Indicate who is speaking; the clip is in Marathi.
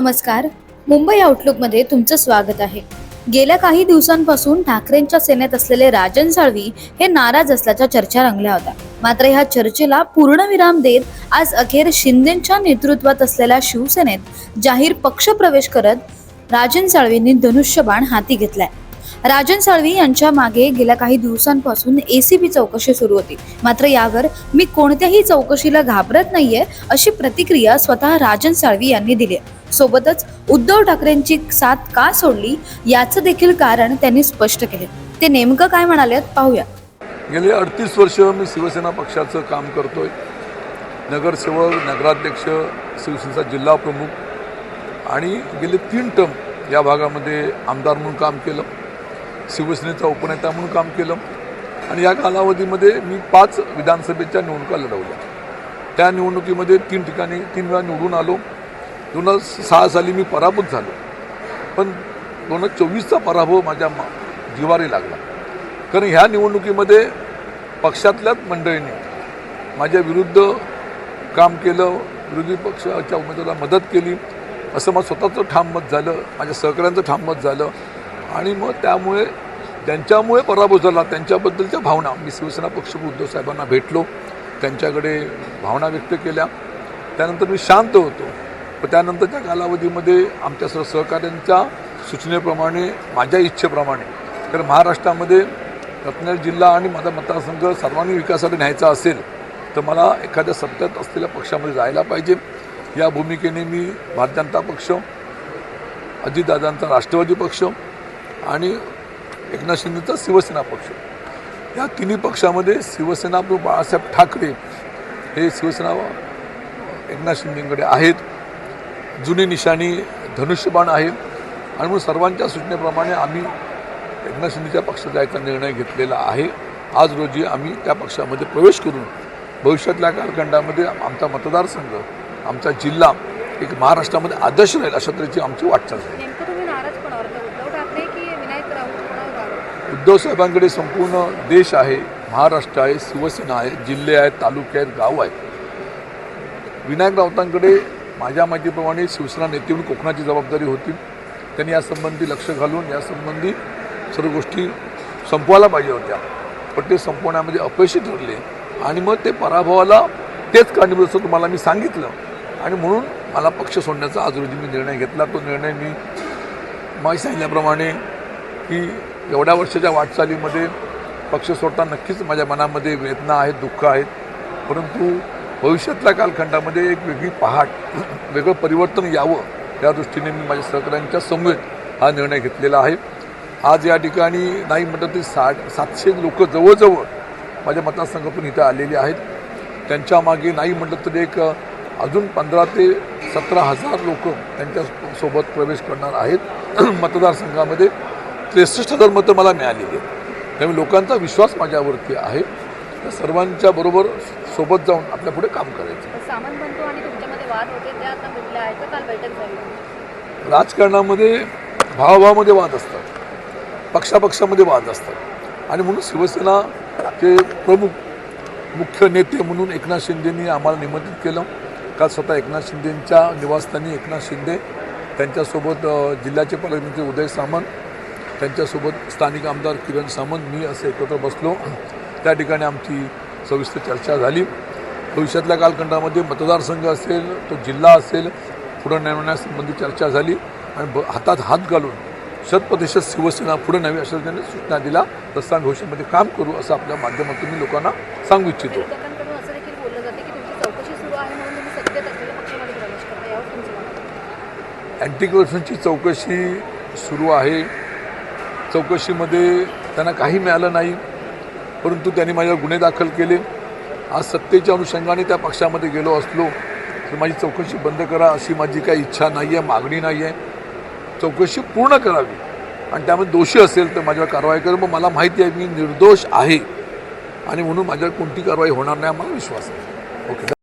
Speaker 1: नमस्कार. मुंबई आउटलुकमध्ये तुमचं स्वागत आहे. गेल्या काही दिवसांपासून ठाकरेंच्या सेनेत असलेले राजन साळवी हे नाराज असल्याच्या चर्चा रंगल्या होत्या. मात्र ह्या चर्चेला पूर्णविराम देत आज अखेर शिंदेच्या नेतृत्वात असलेल्या शिवसेनेत जाहीर पक्षप्रवेश करत राजन साळवींनी धनुष्यबाण हाती घेतलाय. राजन साळवी यांच्या मागे गेल्या काही दिवसांपासून एसीबी चौकशी सुरू होती. मात्र यावर मी कोणत्याही चौकशीला घाबरत नाहीये अशी प्रतिक्रिया स्वतः राजन साळवी यांनी दिली आहे. सोबतच उद्धव ठाकरेंची साथ का सोडली याचं देखील कारण त्यांनी स्पष्ट केले. ते नेमकं काय म्हणाले पाहूया.
Speaker 2: गेले अडतीस वर्ष मी शिवसेना पक्षाचं काम करतोय. नगरसेवक नगराध्यक्ष शिवसेनेचा जिल्हा प्रमुख आणि गेले तीन टर्म या भागामध्ये आमदार म्हणून काम केलं शिवसेनेचा उपनेता म्हणून काम केलं आणि या कालावधीमध्ये मी पाच विधानसभेच्या निवडणुका लढवल्या. त्या निवडणुकीमध्ये तीन ठिकाणी तीन वेळा निवडून आलो. दोन हजार सहा साली मी पराभूत झालो. पण दोन हजार चोवीसचा पराभव माझ्या मा- जिवारी लागला. कारण ह्या निवडणुकीमध्ये पक्षातल्याच मंडळींनी माझ्या विरुद्ध काम केलं विरोधी पक्षाच्या उमेदवाराला मदत केली. असं मग स्वतःचं ठाम मत झालं माझ्या सहकाऱ्यांचं ठाम मत झालं. आणि मग त्यामुळे त्यांच्यामुळे पराभव झाला. त्यांच्याबद्दलच्या भावना मी शिवसेना पक्षप्रमुख उद्धव साहेबांना भेटलो. त्यांच्याकडे भावना व्यक्त केल्या. त्यानंतर मी शांत होतो. पण त्यानंतरच्या कालावधीमध्ये आमच्या सर्व सहकाऱ्यांच्या सूचनेप्रमाणे माझ्या इच्छेप्रमाणे कारण महाराष्ट्रामध्ये रत्नागिरी जिल्हा आणि माझा मतदारसंघ सर्वांनी विकासासाठी न्यायचा असेल तर मला एखाद्या सत्तेत असलेल्या पक्षामध्ये जायला पाहिजे. या भूमिकेने मी भारतीय जनता पक्ष अजितदादांचा राष्ट्रवादी पक्ष आणि एकनाथ शिंदेचा शिवसेना पक्ष. या तिन्ही पक्षामध्ये शिवसेना बाळासाहेब ठाकरे हे शिवसेना एकनाथ शिंदेकडे आहेत. जुनी निशाणी धनुष्यबाण आहे. आणि म्हणून सर्वांच्या सूचनेप्रमाणे आम्ही एकनाथ शिंदेच्या पक्षात जायचा निर्णय घेतलेला आहे. आज रोजी आम्ही त्या पक्षामध्ये प्रवेश करून भविष्यातल्या कालखंडामध्ये आमचा मतदारसंघ आमचा जिल्हा एक महाराष्ट्रामध्ये आदर्श राहील अशा तऱ्हेची आमची वाटचाल आहे?
Speaker 3: उद्धव
Speaker 2: साहेबांकडे संपूर्ण देश आहे महाराष्ट्र आहे शिवसेना आहे जिल्हे आहेत तालुके आहेत गाव आहेत. विनायक राऊतांकडे माझ्या माहितीप्रमाणे शिवसेना नेते म्हणून कोकणाची जबाबदारी होती. त्यांनी यासंबंधी लक्ष घालून यासंबंधी सर्व गोष्टी संपवायला पाहिजे होत्या. पण ते संपवण्यामध्ये अपयशी ठरले. आणि मग ते पराभवाला तेच कारणीभूत असं तुम्हाला मी सांगितलं. आणि म्हणून मला पक्ष सोडण्याचा आज रोजी मी निर्णय घेतला. तो निर्णय मी माही सांगितल्याप्रमाणे की एवढ्या वर्षाच्या वाटचालीमध्ये पक्ष सोडताना नक्कीच माझ्या मनामध्ये वेदना आहेत दुःख आहेत. परंतु भविष्यातल्या कालखंडामध्ये एक वेगळी पहाट वेगळं परिवर्तन यावं या दृष्टीने मी माझ्या सहकाऱ्यांच्या समवेत हा निर्णय घेतलेला आहे. आज या ठिकाणी नाही म्हटलं तरी साठ सातशे लोक जवळजवळ माझ्या मतदारसंघातून इथं आलेले आहेत. त्यांच्या मागे नाही म्हटलं तरी एक अजून पंधरा ते सतरा हजार लोक त्यांच्यासोबत प्रवेश करणार आहेत. मतदारसंघामध्ये त्रेसष्ट हजार मतं मला मिळालेली आहेत. त्यामुळे लोकांचा विश्वास माझ्यावरती आहे. त्या सर्वांच्या बरोबर सोबत जाऊन आपल्या पुढे काम करायचं.
Speaker 3: तर सामंत बंधू आणि तुमच्यामध्ये वाद होते ते आता मिटले आहेत का? काल बैठक झाली
Speaker 2: राजकारणामध्ये भावाभावामध्ये वाद असतात. पक्षापक्षामध्ये वाद असतात. आणि म्हणून शिवसेनाचे प्रमुख मुख्य नेते म्हणून एकनाथ शिंदेनी आम्हाला निमंत्रित केलं. काल स्वतः एकनाथ शिंदेंच्या निवासस्थानी एकनाथ शिंदे त्यांच्यासोबत जिल्ह्याचे पालकमंत्री उदय सामंत त्यांच्यासोबत स्थानिक आमदार किरण सामंत मी असे एकत्र बसलो. त्या ठिकाणी आमची सविस्तर चर्चा झाली. भविष्यातल्या कालखंडामध्ये मतदारसंघ असेल तो जिल्हा असेल पुढं नेमण्यासंबंधी चर्चा झाली आणि हातात हात घालून शतप्रतिशत शिवसेना पुढे न्यावी अशा त्यांनी सूचना दिला तसा भविष्यामध्ये काम करू असं आपल्या माध्यमातून मी लोकांना सांगू इच्छितो. अँटी करप्शनची चौकशी सुरू आहे. चौकशीमध्ये त्यांना काही मिळालं नाही. परंतु त्यांनी माझ्यावर गुन्हे दाखल केले. आज सत्तेच्या अनुषंगाने त्या पक्षामध्ये गेलो असलो तर माझी चौकशी बंद करा अशी माझी काही इच्छा नाही आहे मागणी नाही आहे चौकशी पूर्ण करावी. आणि त्यामध्ये दोषी असेल तर माझ्यावर कारवाई कर. मग मला माहिती आहे मी निर्दोष आहे. आणि म्हणून माझ्यावर कोणती कारवाई होणार नाही मला विश्वास आहे. ओके.